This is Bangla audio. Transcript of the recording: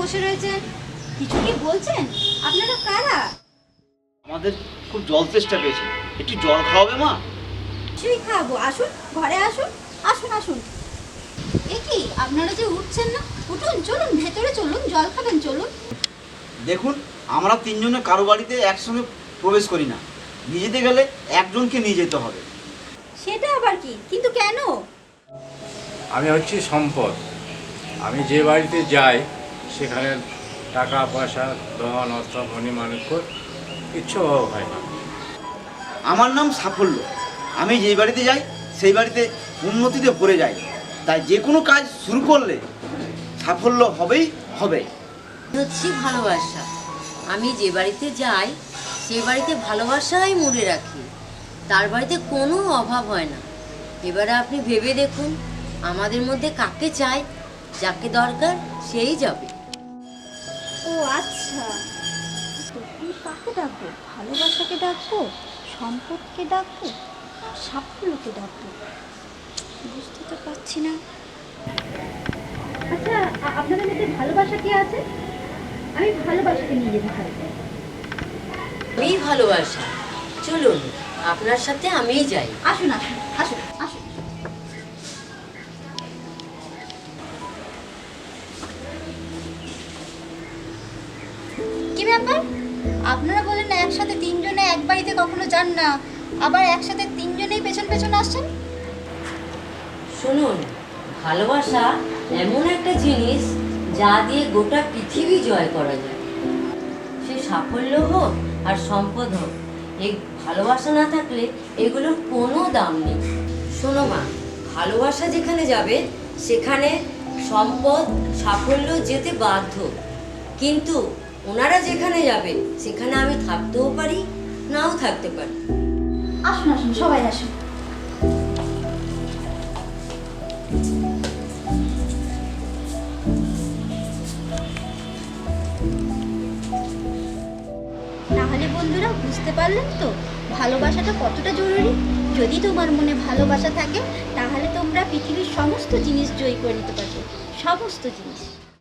বসে রয়েছেন। কিছু কি বলছেন? আপনারা কারা? আমাদের খুব জল চেষ্টা পেয়েছে। একটু জল খাওয়াবে মা? কিছুই খাব আসুন ঘরে আসুন। আসুন আসুন। এ কি আপনারা যে উঠছেন না? উঠুন চলুন ভেতরে চলুন জল খাবেন চলুন। দেখুন আমরা তিনজনে কারও বাড়িতে একসঙ্গে প্রবেশ করি না। নিয়ে যেতে গেলে একজনকে নিয়ে যেতে হবে। সেটা আবার কি? কিন্তু কেন? আমি হচ্ছি সম্পদ। আমি যে বাড়িতে যাই সেখানে টাকা পয়সা ধন অর্থ মনি মাণিক্য কিচ্ছু অভাব হয় না। আমার নাম সাফল্য। আমি যেই বাড়িতে যাই সেই বাড়িতে উন্নতিতে ভরে যাই। তাই যে কোনো কাজ শুরু করলে সাফল্য হবেই হবে। হচ্ছে ভালোবাসা। আমি যে বাড়িতে যাই সে বাড়িতে ভালোবাসাই মুড়ে রাখি। তার বাড়িতে কোনো অভাব হয় না। এবারে আপনি ভেবে দেখুন আমাদের মধ্যে কাকে চাই যাকে দরকার সেই যাবে। ও আচ্ছা। তো আমি কাকে ডাকবো? ভালোবাসাকে ডাকবো? সম্পদকে ডাকবো? সাফল্যকে ডাকবো? বুঝতে তো পারছি না। আচ্ছা আপনাদের মধ্যে ভালোবাসা কি আছে? আমি ভালোবাসাকে নিয়ে যেতে চাই আমি ভালোবাসা। চলুন আপনার সাথে আমিই যাই। আসুন আসুন। ব্যাপার? আপনারা বলেন না, একসাথে তিনজনে এক বাড়িতে কখনো যান না, আবার একসাথে তিনজনেই পেছন পেছন আসছেন? শুনুন, ভালোবাসা এমন একটা জিনিস যা দিয়ে গোটা পৃথিবী জয় করা যায়। সে সাফল্য হোক আর সম্পদ হোক, এই ভালোবাসা না থাকলে এগুলোর কোনো দাম নেই। শোনো মা, ভালোবাসা যেখানে যাবে, সেখানে সম্পদ, সাফল্য যেতে বাধ্য। কিন্তু ওনারা যেখানে যাবে সেখানে আমি থাকতেও পারি নাও থাকতে পারি। আসুন আসুন সবাই আসুন। তাহলে বন্ধুরা বুঝতে পারলেন তো? ভালোবাসাটা কতটা জরুরি? যদি তোমার মনে ভালোবাসা থাকে তাহলে তোমরা পৃথিবীর সমস্ত জিনিস জয় করে নিতে পারবে। সমস্ত জিনিস।